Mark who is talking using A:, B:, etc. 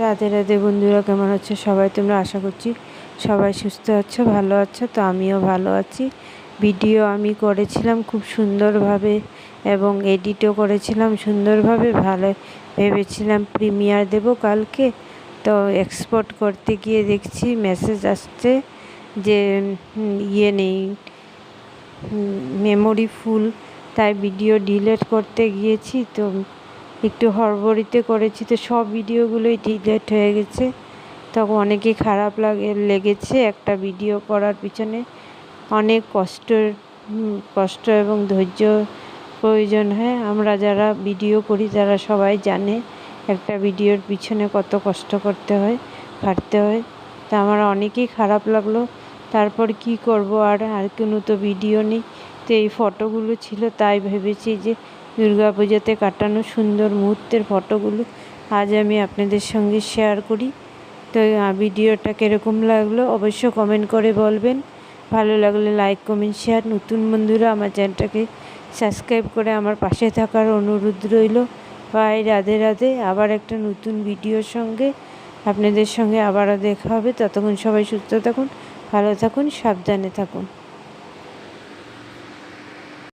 A: রাধে রাধে বন্ধুরা, কেমন আছো সবাই? তোমরা আশা করছি সবাই সুস্থ আছো, ভালো আছো, তো আমিও ভালো আছি। ভিডিও আমি করেছিলাম খুব সুন্দরভাবে এবং এডিটও করেছিলাম সুন্দরভাবে, ভালো ভেবেছিলাম প্রিমিয়ার দেব কালকে। তো এক্সপোর্ট করতে গিয়ে দেখছি মেসেজ আসছে যে ইয়ে নেই মেমোরি ফুল তাই ভিডিও ডিলিট করতে গিয়েছি। তো একটু হড়বড়িতে করেছি, তো সব ভিডিওগুলোই ডিলিট হয়ে গেছে। তখন অনেকই খারাপ লাগে, লেগেছে একটা ভিডিও করার পিছনে। অনেক কষ্টের কষ্ট এবং ধৈর্য প্রয়োজন, হয়? আমরা যারা ভিডিও করি, তারা সবাই জানে একটা ভিডিওর পিছনে কত কষ্ট করতে হয় খাটতে হয়। তা আমার অনেকেই খারাপ লাগল, তারপর কি করব? আর আর কোনো তো ভিডিও নেই। তো এই ফটোগুলো ছিল, তাই ভেবেছি যে পুজোতে কাটানো সুন্দর মুহূর্তের ফটোগুলো আজ আমি আপনাদের সঙ্গে শেয়ার করি। তো ভিডিওটা কীরকম লাগল অবশ্য কমেন্ট করে বলবেন। ভালো লাগলে লাইক কমেন্ট শেয়ার নতুন বন্ধুরা আমার চ্যানেলটাকে সাবস্ক্রাইব করে আমার পাশে থাকার অনুরোধ রইল। বাই, রাধে রাধে। আবার একটা নতুন ভিডিওর সঙ্গে আপনাদের সঙ্গে আবারও দেখা হবে। ততক্ষণ সবাই সুস্থ থাকুন, ভালো থাকুন, সাবধানে থাকুন।